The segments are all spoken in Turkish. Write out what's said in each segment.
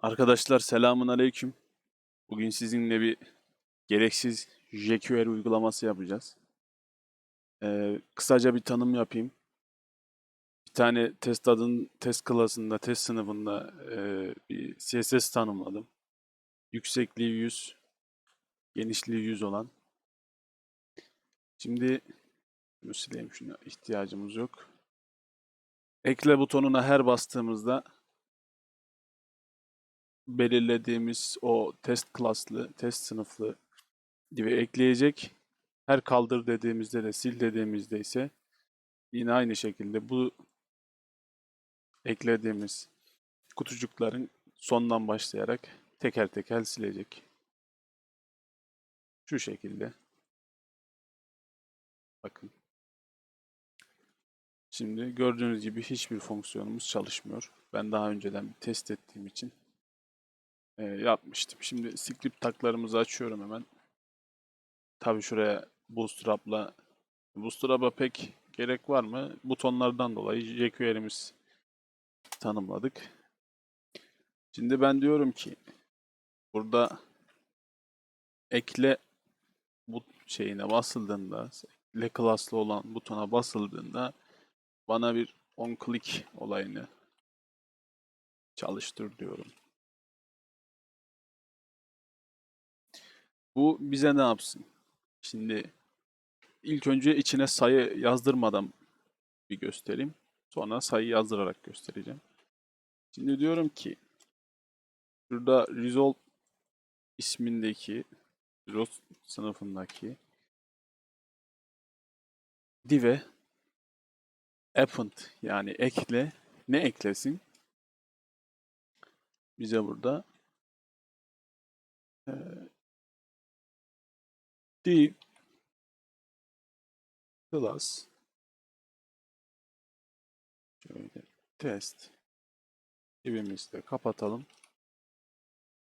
Arkadaşlar selamun aleyküm. Bugün sizinle bir gereksiz jQuery uygulaması yapacağız. Ee, kısaca bir tanım yapayım. Bir tane test adın test klasında, test sınıfında e, bir CSS tanımladım. Yüksekliği 100, genişliği 100 olan. Şimdi şunu sileyim şuna ihtiyacımız yok. Ekle butonuna her bastığımızda belirlediğimiz o test klaslı, test sınıflı gibi ekleyecek. Her kaldır dediğimizde de sil dediğimizde ise yine aynı şekilde bu eklediğimiz kutucukların sondan başlayarak teker teker silecek. Şu şekilde. Bakın. Şimdi gördüğünüz gibi hiçbir fonksiyonumuz çalışmıyor. Ben daha önceden bir test ettiğim için e, yapmıştım. Şimdi script taklarımızı açıyorum hemen. Tabii şuraya Bootstrap'la Bootstrap'a pek gerek var mı? Butonlardan dolayı jQuery'miz tanımladık. Şimdi ben diyorum ki burada ekle bu şeyine basıldığında ekle klaslı olan butona basıldığında bana bir on click olayını çalıştır diyorum. Bu bize ne yapsın? Şimdi ilk önce içine sayı yazdırmadan bir göstereyim. Sonra sayı yazdırarak göstereceğim. Şimdi diyorum ki şurada result ismindeki result sınıfındaki div'e append yani ekle ne eklesin? Bize burada div class şöyle test divimizi de kapatalım.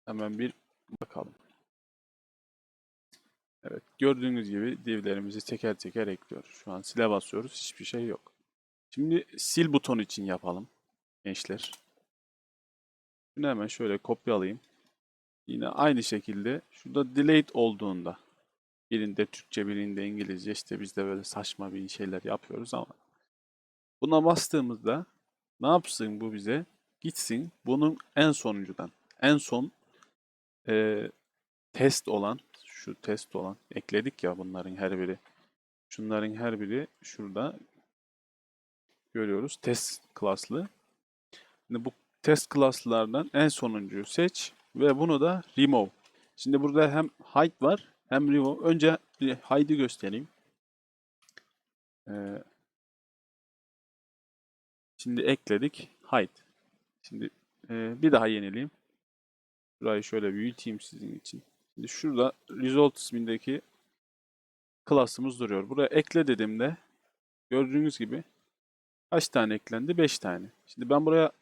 Hemen bir bakalım. Evet gördüğünüz gibi divlerimizi teker teker ekliyor. Şu an sile basıyoruz. Hiçbir şey yok. Şimdi sil butonu için yapalım gençler. Bunu hemen şöyle kopyalayayım. Yine aynı şekilde şurada delete olduğunda birinde Türkçe birinde İngilizce işte biz de böyle saçma bir şeyler yapıyoruz ama buna bastığımızda ne yapsın bu bize? Gitsin bunun en sonuncudan en son e, test olan şu test olan ekledik ya bunların her biri. Şunların her biri şurada görüyoruz. Test klaslı. Şimdi bu test klaslardan en sonuncuyu seç ve bunu da remove. Şimdi burada hem hide var hem remove. Önce hide'i göstereyim. Ee, şimdi ekledik. Hide. Şimdi e, bir daha yenileyim. Burayı şöyle büyüteyim sizin için. Şimdi şurada result ismindeki class'ımız duruyor. Buraya ekle dediğimde gördüğünüz gibi kaç tane eklendi? 5 tane. Şimdi ben buraya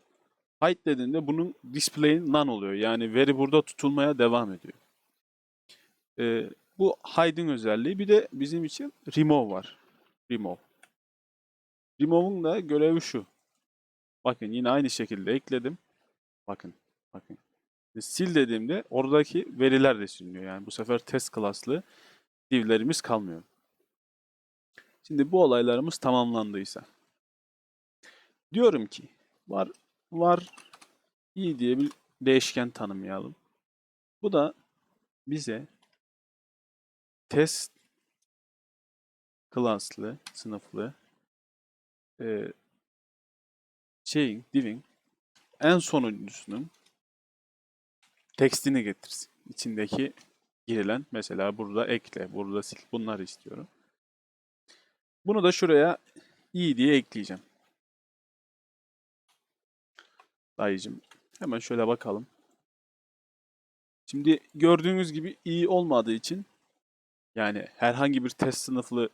hide dediğimde bunun display'in none oluyor. Yani veri burada tutulmaya devam ediyor. Ee, bu hide'in özelliği. Bir de bizim için remove var. Remove. Remove'un da görevi şu. Bakın yine aynı şekilde ekledim. Bakın. Bakın. Sil dediğimde oradaki veriler de siliniyor. Yani bu sefer test class'lı divlerimiz kalmıyor. Şimdi bu olaylarımız tamamlandıysa diyorum ki var var i diye bir değişken tanımlayalım. Bu da bize test class'lı, sınıflı e, şeyin, divin en sonuncusunun tekstini getirsin. İçindeki girilen mesela burada ekle, burada sil. Bunları istiyorum. Bunu da şuraya i diye ekleyeceğim. Dayıcım hemen şöyle bakalım. Şimdi gördüğünüz gibi i olmadığı için yani herhangi bir test sınıflı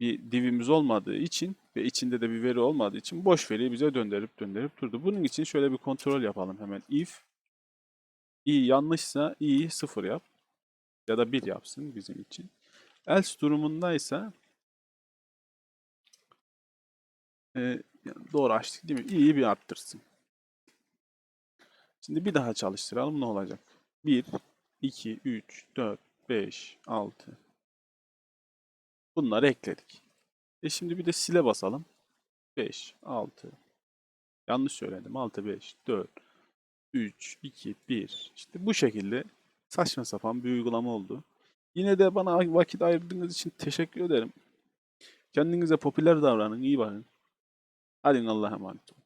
bir divimiz olmadığı için ve içinde de bir veri olmadığı için boş veriyi bize döndürüp döndürüp durdu. Bunun için şöyle bir kontrol yapalım hemen. If i yanlışsa i 0 yap ya da 1 yapsın bizim için. Else durumundaysa e, doğru açtık değil mi? i'yi bir arttırsın. Şimdi bir daha çalıştıralım ne olacak? 1, 2, 3, 4, 5, 6. Bunları ekledik. E şimdi bir de sile basalım. 5, 6. Yanlış söyledim. 6, 5, 4, 3, 2, 1. İşte bu şekilde saçma sapan bir uygulama oldu. Yine de bana vakit ayırdığınız için teşekkür ederim. Kendinize popüler davranın, iyi bakın. Hadi Allah'a emanet olun.